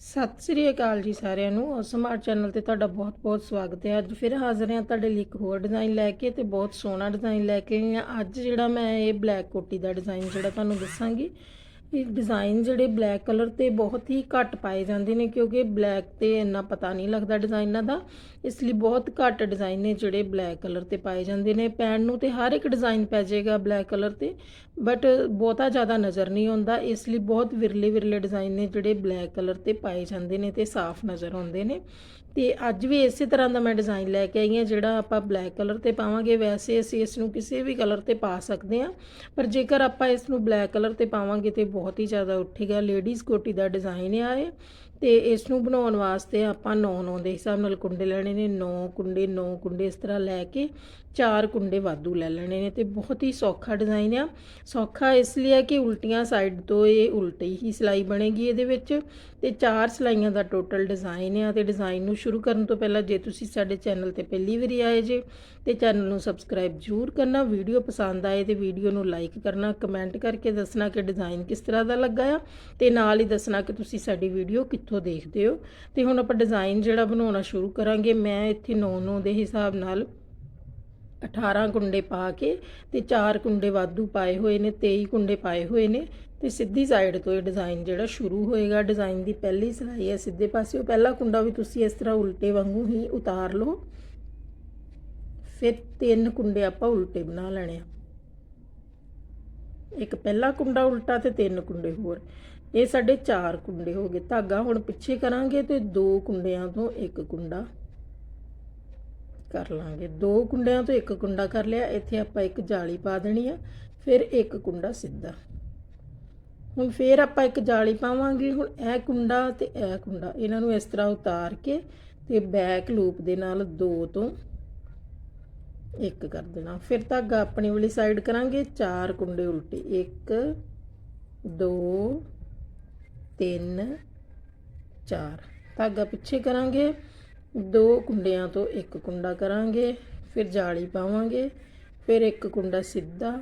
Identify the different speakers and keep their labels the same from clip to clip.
Speaker 1: ਸਤਿ ਸ੍ਰੀ ਅਕਾਲ ਜੀ ਸਾਰਿਆਂ ਨੂੰ। ਸਮਾਰਟ ਚੈਨਲ ਤੇ ਤੁਹਾਡਾ ਬਹੁਤ-ਬਹੁਤ ਸਵਾਗਤ ਹੈ। ਅੱਜ ਫਿਰ ਹਾਜ਼ਰ ਹਾਂ ਤੁਹਾਡੇ ਲਈ ਇੱਕ ਹੋਰ ਡਿਜ਼ਾਈਨ ਲੈ ਕੇ ਤੇ ਬਹੁਤ ਸੋਹਣਾ ਡਿਜ਼ਾਈਨ ਲੈ ਕੇ ਆਈ ਹਾਂ। ਅੱਜ ਜਿਹੜਾ ਮੈਂ ਇਹ ਬਲੈਕ ਕੋਟੀ ਦਾ ਡਿਜ਼ਾਈਨ ਜਿਹੜਾ ਤੁਹਾਨੂੰ ਦੱਸਾਂਗੀ ਇਹ ਡਿਜ਼ਾਈਨ ਜਿਹੜੇ ਬਲੈਕ ਕਲਰ ਤੇ ਬਹੁਤ ਹੀ ਘੱਟ ਪਾਏ ਜਾਂਦੇ ਨੇ ਕਿਉਂਕਿ ਬਲੈਕ ਤੇ ਇੰਨਾ ਪਤਾ ਨਹੀਂ ਲੱਗਦਾ ਡਿਜ਼ਾਈਨਾਂ ਦਾ, ਇਸ ਲਈ ਬਹੁਤ ਘੱਟ ਡਿਜ਼ਾਈਨ ਨੇ ਜਿਹੜੇ ਬਲੈਕ ਕਲਰ ਤੇ ਪਾਏ ਜਾਂਦੇ ਨੇ। ਪੈਣ ਨੂੰ ਤੇ ਹਰ ਇੱਕ ਡਿਜ਼ਾਈਨ ਪੈ ਜਾਏਗਾ ਬਲੈਕ ਕਲਰ ਤੇ ਬਟ ਬਹੁਤਾ ਜ਼ਿਆਦਾ ਨਜ਼ਰ ਨਹੀਂ ਆਉਂਦਾ, ਇਸ ਲਈ ਬਹੁਤ ਵਿਰਲੇ ਵਿਰਲੇ ਡਿਜ਼ਾਈਨ ਨੇ ਜਿਹੜੇ ਬਲੈਕ ਕਲਰ ਤੇ ਪਾਏ ਜਾਂਦੇ ਨੇ ਤੇ ਸਾਫ਼ ਨਜ਼ਰ ਆਉਂਦੇ ਨੇ। ਤੇ ਅੱਜ ਵੀ ਇਸੇ ਤਰ੍ਹਾਂ ਦਾ ਮੈਂ ਡਿਜ਼ਾਈਨ ਲੈ ਕੇ ਆਈ ਹਾਂ, ਜਿਹੜਾ ਆਪਾਂ ਬਲੈਕ ਕਲਰ ਤੇ ਪਾਵਾਂਗੇ, ਵੈਸੇ ਅਸੀਂ ਇਸ ਨੂੰ ਕਿਸੇ ਵੀ ਕਲਰ ਤੇ ਪਾ ਸਕਦੇ ਹਾਂ, ਪਰ ਜੇਕਰ ਆਪਾਂ ਇਸ ਨੂੰ ਬਲੈਕ ਕਲਰ ਤੇ ਪਾਵਾਂਗੇ ਤੇ ਬਹੁਤ ਬਹੁਤ ਹੀ ਜ਼ਿਆਦਾ ਉੱਠੇਗਾ ਲੇਡੀਜ਼ ਕੋਟੀ ਦਾ ਡਿਜ਼ਾਈਨ ਆ ਇਹ। ਤੇ ਇਸ ਨੂੰ ਬਣਾਉਣ ਵਾਸਤੇ ਆਪਾਂ 9 9 ਦੇ ਹਿਸਾਬ ਨਾਲ ਕੁੰਡੇ ਲੈਣੇ ਨੇ 9 ਕੁੰਡੇ 9 ਕੁੰਡੇ ਇਸ ਤਰ੍ਹਾਂ ਲੈ ਕੇ ਚਾਰ ਕੁੰਡੇ ਵਾਧੂ ਲੈ ਲੈਣੇ ਨੇ ਤੇ ਬਹੁਤ ਹੀ ਸੌਖਾ ਡਿਜ਼ਾਈਨ ਆ। ਸੌਖਾ ਇਸ ਲਈ ਹੈ ਕਿ ਉਲਟੀਆਂ ਸਾਈਡ ਤੋਂ ਇਹ ਉਲਟੀ ਹੀ ਸਿਲਾਈ ਬਣੇਗੀ ਇਹਦੇ ਵਿੱਚ ਤੇ ਚਾਰ ਸਿਲਾਈਆਂ ਦਾ ਟੋਟਲ ਡਿਜ਼ਾਈਨ ਆ ਤੇ ਡਿਜ਼ਾਈਨ ਨੂੰ ਸ਼ੁਰੂ ਕਰਨ ਤੋਂ ਪਹਿਲਾਂ ਜੇ ਤੁਸੀਂ ਸਾਡੇ ਚੈਨਲ ਤੇ ਪਹਿਲੀ ਵਾਰੀ ਆਏ ਜੇ ਤੇ ਚੈਨਲ ਨੂੰ ਸਬਸਕ੍ਰਾਈਬ ਜ਼ਰੂਰ ਕਰਨਾ, ਵੀਡੀਓ ਪਸੰਦ ਆਏ ਤੇ ਵੀਡੀਓ ਨੂੰ ਲਾਈਕ ਕਰਨਾ ਕਮੈਂਟ ਕਰਕੇ ਦੱਸਣਾ ਕਿ ਡਿਜ਼ਾਈਨ ਕਿਸ ਤਰ੍ਹਾਂ ਦਾ ਲੱਗਾ ਆ ਤੇ ਨਾਲ ਹੀ ਦੱਸਣਾ ਕਿ ਤੁਸੀਂ ਸਾਡੀ ਵੀਡੀਓ ਉੱਥੋਂ ਦੇਖਦੇ ਹੋ। ਤੇ ਹੁਣ ਆਪਾਂ ਡਿਜ਼ਾਈਨ ਜਿਹੜਾ ਬਣਾਉਣਾ ਸ਼ੁਰੂ ਕਰਾਂਗੇ। ਮੈਂ ਇੱਥੇ 9 9 ਦੇ ਹਿਸਾਬ ਨਾਲ 18 ਕੁੰਡੇ ਪਾ ਕੇ ਤੇ 4 ਕੁੰਡੇ ਵਾਧੂ ਪਾਏ ਹੋਏ ਨੇ 23 ਕੁੰਡੇ ਪਾਏ ਹੋਏ ਨੇ ਤੇ ਸਿੱਧੀ ਸਾਈਡ ਤੋਂ ਇਹ ਡਿਜ਼ਾਈਨ ਜਿਹੜਾ ਸ਼ੁਰੂ ਹੋਏਗਾ। ਡਿਜ਼ਾਈਨ ਦੀ ਪਹਿਲੀ ਸਿਲਾਈ ਹੈ ਸਿੱਧੇ ਪਾਸੇ ਉਹ ਪਹਿਲਾ ਕੁੰਡਾ ਵੀ ਤੁਸੀਂ ਇਸ ਤਰ੍ਹਾਂ ਉਲਟੇ ਵਾਂਗੂ ਹੀ ਉਤਾਰ ਲਓ। ਫਿਰ ਤਿੰਨ ਕੁੰਡੇ ਆਪਾਂ ਉਲਟੇ ਬਣਾ ਲੈਣੇ ਆ। ਇੱਕ ਪਹਿਲਾ ਕੁੰਡਾ ਉਲਟਾ ਤੇ ਤਿੰਨ ਕੁੰਡੇ ਹੋਰ। ਇਹ ਸਾਡੇ ਚਾਰ ਕੁੰਡੇ ਹੋ ਗਏ। ਧਾਗਾ ਹੁਣ ਪਿੱਛੇ ਕਰਾਂਗੇ ਤੇ ਦੋ ਕੁੰਡਿਆਂ ਤੋਂ ਇੱਕ ਕੁੰਡਾ ਕਰ ਲਾਂਗੇ। ਦੋ ਕੁੰਡਿਆਂ ਤੋਂ ਇੱਕ ਕੁੰਡਾ ਕਰ ਲਿਆ। ਇੱਥੇ ਆਪਾਂ ਇੱਕ ਜਾਲੀ ਪਾ ਦੇਣੀ ਆ, ਫਿਰ ਇੱਕ ਕੁੰਡਾ ਸਿੱਧਾ। ਹੁਣ ਫੇਰ ਆਪਾਂ ਇੱਕ ਜਾਲੀ ਪਾਵਾਂਗੇ। ਹੁਣ ਇਹ ਕੁੰਡਾ ਤੇ ਇਹ ਕੁੰਡਾ, ਇਹਨਾਂ ਨੂੰ ਇਸ ਤਰ੍ਹਾਂ ਉਤਾਰ ਕੇ ਤੇ ਬੈਕ ਲੂਪ ਦੇ ਨਾਲ ਦੋ ਤੋਂ ਇੱਕ ਕਰ ਦੇਣਾ। ਫਿਰ ਧਾਗਾ ਆਪਣੀ ਵਾਲੀ ਸਾਈਡ ਕਰਾਂਗੇ। ਚਾਰ ਕੁੰਡੇ ਉਲਟੇ। 1 2 3 4 ਧਾਗਾ ਪਿੱਛੇ ਕਰਾਂਗੇ। ਦੋ ਕੁੰਡਿਆਂ ਤੋਂ ਇੱਕ ਕੁੰਡਾ ਕਰਾਂਗੇ। ਫਿਰ ਜਾਲੀ ਪਾਵਾਂਗੇ। ਫਿਰ ਇੱਕ ਕੁੰਡਾ ਸਿੱਧਾ।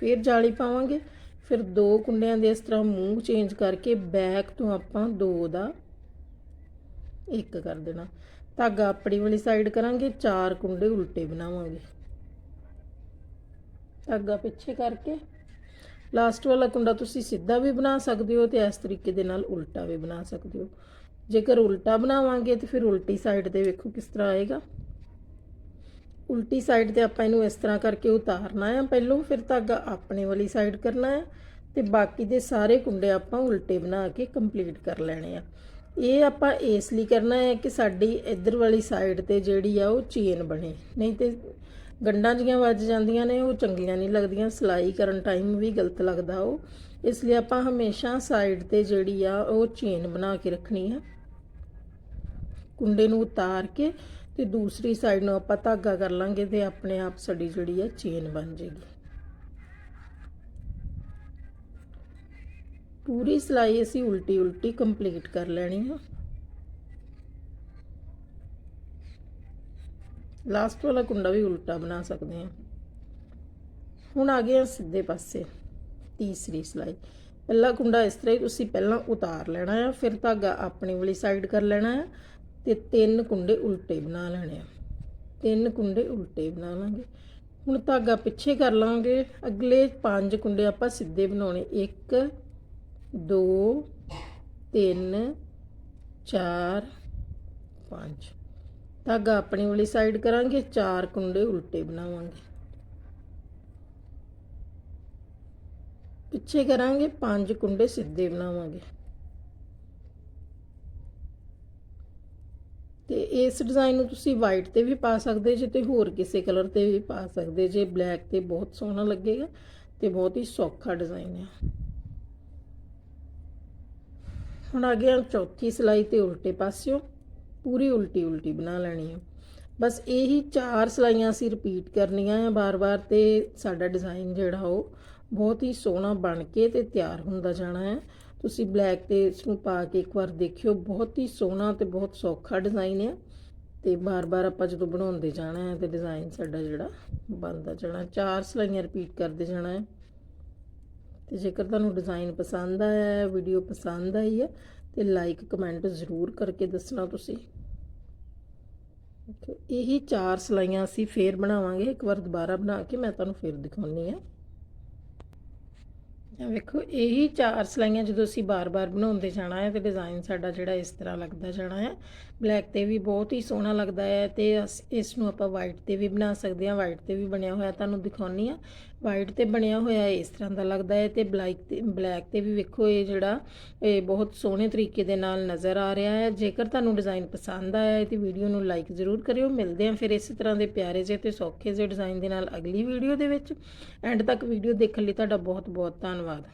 Speaker 1: ਫਿਰ ਜਾਲੀ ਪਾਵਾਂਗੇ। ਫਿਰ ਦੋ ਕੁੰਡਿਆਂ ਦੇ ਇਸ ਤਰ੍ਹਾਂ ਮੂੰਹ ਚੇਂਜ ਕਰਕੇ ਬੈਕ ਤੋਂ ਆਪਾਂ ਦੋ ਦਾ ਇੱਕ ਕਰ ਦੇਣਾ। ਧਾਗਾ ਆਪਣੀ ਵਾਲੀ ਸਾਈਡ ਕਰਾਂਗੇ। ਚਾਰ ਕੁੰਡੇ ਉਲਟੇ ਬਣਾਵਾਂਗੇ। ਧਾਗਾ ਪਿੱਛੇ ਕਰਕੇ ਲਾਸਟ ਵਾਲਾ ਕੁੰਡਾ ਤੁਸੀਂ ਸਿੱਧਾ ਵੀ ਬਣਾ ਸਕਦੇ ਹੋ ਤੇ ਇਸ ਤਰੀਕੇ ਦੇ ਨਾਲ ਉਲਟਾ ਵੀ ਬਣਾ ਸਕਦੇ ਹੋ। ਜੇਕਰ ਉਲਟਾ ਬਣਾਵਾਂਗੇ ਤੇ ਫਿਰ ਉਲਟੀ ਸਾਈਡ ਤੇ ਵੇਖੋ ਕਿਸ ਤਰ੍ਹਾਂ ਆਏਗਾ। ਉਲਟੀ ਸਾਈਡ ਤੇ ਆਪਾਂ ਇਹਨੂੰ ਇਸ ਤਰ੍ਹਾਂ ਕਰਕੇ ਉਤਾਰਨਾ ਹੈ ਪਹਿਲੋਂ ਫਿਰ ਧਾਗਾ ਆਪਣੇ ਵਾਲੀ ਸਾਈਡ ਕਰਨਾ ਹੈ ਤੇ ਬਾਕੀ ਦੇ ਸਾਰੇ ਕੁੰਡੇ ਆਪਾਂ ਉਲਟੇ ਬਣਾ ਕੇ ਕੰਪਲੀਟ ਕਰ ਲੈਣੇ ਆ। ਇਹ ਆਪਾਂ ਇਸ ਲਈ ਕਰਨਾ ਹੈ ਕਿ ਸਾਡੀ ਇੱਧਰ ਵਾਲੀ ਸਾਈਡ ਤੇ ਜਿਹੜੀ ਆ ਉਹ ਚੇਨ ਬਣੇ। ਨਹੀਂ ਤੇ ਗੰਢਾਂ ਜੀਆਂ ਵੱਜ ਜਾਂਦੀਆਂ ਨੇ, ਉਹ ਚੰਗੀਆਂ ਨਹੀਂ ਲੱਗਦੀਆਂ, ਸਿਲਾਈ ਕਰਨ ਟਾਈਮ ਵੀ ਗਲਤ ਲੱਗਦਾ ਉਹ। ਇਸ ਲਈ ਆਪਾਂ ਹਮੇਸ਼ਾ ਸਾਈਡ ਤੇ ਜਿਹੜੀ ਆ, ਉਹ ਚੇਨ ਬਣਾ ਕੇ ਰੱਖਣੀ ਆ। ਕੁੰਡੇ ਨੂੰ ਉਤਾਰ ਕੇ ਤੇ ਦੂਸਰੀ ਸਾਈਡ ਨੂੰ ਆਪਾਂ ਧਾਗਾ ਕਰ ਲਾਂਗੇ ਤੇ ਆਪਣੇ ਆਪ ਸਾਡੀ ਜਿਹੜੀ ਆ ਚੇਨ ਬਣ ਜੇਗੀ। ਪੂਰੀ ਸਿਲਾਈ ਅਸੀਂ ਉਲਟੀ ਉਲਟੀ ਕੰਪਲੀਟ ਕਰ ਲੈਣੀ ਆ। ਲਾਸਟ ਵਾਲਾ ਕੁੰਡਾ ਵੀ ਉਲਟਾ ਬਣਾ ਸਕਦੇ ਹਾਂ। ਹੁਣ ਆ ਗਿਆ ਸਿੱਧੇ ਪਾਸੇ। ਤੀਸਰੀ ਸਿਲਾਈ ਪਹਿਲਾ ਕੁੰਡਾ ਇਸ ਤਰ੍ਹਾਂ ਹੀ ਤੁਸੀਂ ਪਹਿਲਾਂ ਉਤਾਰ ਲੈਣਾ ਹੈ ਫਿਰ ਧਾਗਾ ਆਪਣੀ ਵਾਲੀ ਸਾਈਡ ਕਰ ਲੈਣਾ ਹੈ ਤੇ ਤਿੰਨ ਕੁੰਡੇ ਉਲਟੇ ਬਣਾ ਲੈਣੇ ਆ। ਤਿੰਨ ਕੁੰਡੇ ਉਲਟੇ ਬਣਾ ਲਾਂਗੇ। ਹੁਣ ਧਾਗਾ ਪਿੱਛੇ ਕਰ ਲਾਂਗੇ। ਅਗਲੇ ਪੰਜ ਕੁੰਡੇ ਆਪਾਂ ਸਿੱਧੇ ਬਣਾਉਣੇ। 1 2 3 4 5 ਧਾਗਾ ਆਪਣੀ ਵਾਲੀ ਸਾਈਡ ਕਰਾਂਗੇ, ਚਾਰ ਕੁੰਡੇ ਉਲਟੇ ਬਣਾਵਾਂਗੇ। ਪਿੱਛੇ ਕਰਾਂਗੇ, ਪੰਜ ਕੁੰਡੇ ਸਿੱਧੇ ਬਣਾਵਾਂਗੇ। ਤੇ ਇਸ ਡਿਜ਼ਾਈਨ ਨੂੰ ਤੁਸੀਂ ਵਾਈਟ ਤੇ ਵੀ ਪਾ ਸਕਦੇ ਜੇ ਤੇ ਹੋਰ ਕਿਸੇ ਕਲਰ ਤੇ ਵੀ ਪਾ ਸਕਦੇ ਜੇ। ਬਲੈਕ ਤੇ ਬਹੁਤ ਸੋਹਣਾ ਲੱਗੇਗਾ ਤੇ ਬਹੁਤ ਹੀ ਸੌਖਾ ਡਿਜ਼ਾਈਨ ਹੈ ਹੁਣ ਆ ਗਿਆ ਚੌਥੀ ਸਿਲਾਈ ਤੇ ਉਲਟੇ ਪਾਸਿਓ। ਪੂਰੀ ਉਲਟੀ ਉਲਟੀ ਬਣਾ ਲੈਣੀ ਹੈ ਬਸ ਇਹੀ ਚਾਰ ਸਲਾਈਆਂ ਅਸੀਂ ਰਿਪੀਟ ਕਰਨੀਆਂ ਆ ਬਾਰ-ਬਾਰ ਤੇ ਸਾਡਾ ਡਿਜ਼ਾਈਨ ਜਿਹੜਾ ਉਹ ਬਹੁਤ ਹੀ ਸੋਹਣਾ ਬਣ ਕੇ ਤੇ ਤਿਆਰ ਹੁੰਦਾ ਜਾਣਾ ਹੈ ਤੁਸੀਂ ਬਲੈਕ ਤੇ ਇਸ ਨੂੰ ਪਾ ਕੇ ਇੱਕ ਵਾਰ ਦੇਖਿਓ, ਬਹੁਤ ਹੀ ਸੋਹਣਾ ਤੇ ਬਹੁਤ ਸੌਖਾ ਡਿਜ਼ਾਈਨ ਹੈ ਤੇ ਬਾਰ-ਬਾਰ ਆਪਾਂ ਜਦੋਂ ਬਣਾਉਂਦੇ ਜਾਣਾ ਹੈ ਤੇ ਡਿਜ਼ਾਈਨ ਸਾਡਾ ਜਿਹੜਾ ਬਣਦਾ ਜਾਣਾ। ਚਾਰ ਸਲਾਈਆਂ ਰਿਪੀਟ ਕਰਦੇ ਜਾਣਾ ਹੈ ਤੇ ਜੇਕਰ ਤੁਹਾਨੂੰ ਡਿਜ਼ਾਈਨ ਪਸੰਦ ਆਇਆ ਹੈ ਵੀਡੀਓ ਪਸੰਦ ਆਈ ਹੈ ਤੇ ਲਾਈਕ ਕਮੈਂਟ ਜ਼ਰੂਰ ਕਰਕੇ ਦੱਸਣਾ ਤੁਸੀਂ। ਇਹੀ ਚਾਰ ਸਲਾਈਆਂ ਅਸੀਂ ਫੇਰ ਬਣਾਵਾਂਗੇ। ਇੱਕ ਵਾਰ ਦੁਬਾਰਾ ਬਣਾ ਕੇ ਮੈਂ ਤੁਹਾਨੂੰ ਫੇਰ ਦਿਖਾਉਣੀ ਆ ਇਹ ਵੇਖੋ, ਇਹੀ ਚਾਰ ਸਲਾਈਆਂ ਜਦੋਂ ਅਸੀਂ ਬਾਰ-ਬਾਰ ਬਣਾਉਂਦੇ ਜਾਣਾ ਹੈ ਤੇ ਡਿਜ਼ਾਈਨ ਸਾਡਾ ਜਿਹੜਾ ਇਸ ਤਰ੍ਹਾਂ ਲੱਗਦਾ ਜਾਣਾ ਹੈ। ਬਲੈਕ ਤੇ ਵੀ ਬਹੁਤ ਹੀ ਸੋਹਣਾ ਲੱਗਦਾ ਹੈ ਤੇ ਅਸ- ਇਸ ਨੂੰ ਆਪਾਂ ਵਾਈਟ ਤੇ ਵੀ ਬਣਾ ਸਕਦੇ ਹਾਂ ਵਾਈਟ ਤੇ ਵੀ ਬਣਿਆ ਹੋਇਆ ਤੁਹਾਨੂੰ ਦਿਖਾਉਣੀ ਆ ਵਾਈਟ ਤੇ ਬਣਿਆ ਹੋਇਆ ਇਸ ਤਰ੍ਹਾਂ ਦਾ ਲੱਗਦਾ ਹੈ ਤੇ ਬਲੈਕ ਤੇ ਬਲੈਕ ਤੇ ਵੀ ਵੇਖੋ ਇਹ ਜਿਹੜਾ ਇਹ ਬਹੁਤ ਸੋਹਣੇ ਤਰੀਕੇ ਦੇ ਨਾਲ ਨਜ਼ਰ ਆ ਰਿਹਾ ਹੈ। ਜੇਕਰ ਤੁਹਾਨੂੰ ਡਿਜ਼ਾਈਨ ਪਸੰਦ ਆਇਆ ਹੈ ਤੇ ਵੀਡੀਓ ਨੂੰ ਲਾਈਕ ਜ਼ਰੂਰ ਕਰਿਓ। ਮਿਲਦੇ ਹਾਂ ਫਿਰ ਇਸੇ ਤਰ੍ਹਾਂ ਦੇ ਪਿਆਰੇ ਜਿਹੇ ਤੇ ਸੌਖੇ ਜਿਹੇ ਡਿਜ਼ਾਈਨ ਦੇ ਨਾਲ ਅਗਲੀ ਵੀਡੀਓ ਦੇ ਵਿੱਚ। ਐਂਡ ਤੱਕ ਵੀਡੀਓ ਦੇਖਣ ਲਈ ਤੁਹਾਡਾ ਬਹੁਤ ਬਹੁਤ ਧੰਨਵਾਦ। ಧನ್ಯವಾದ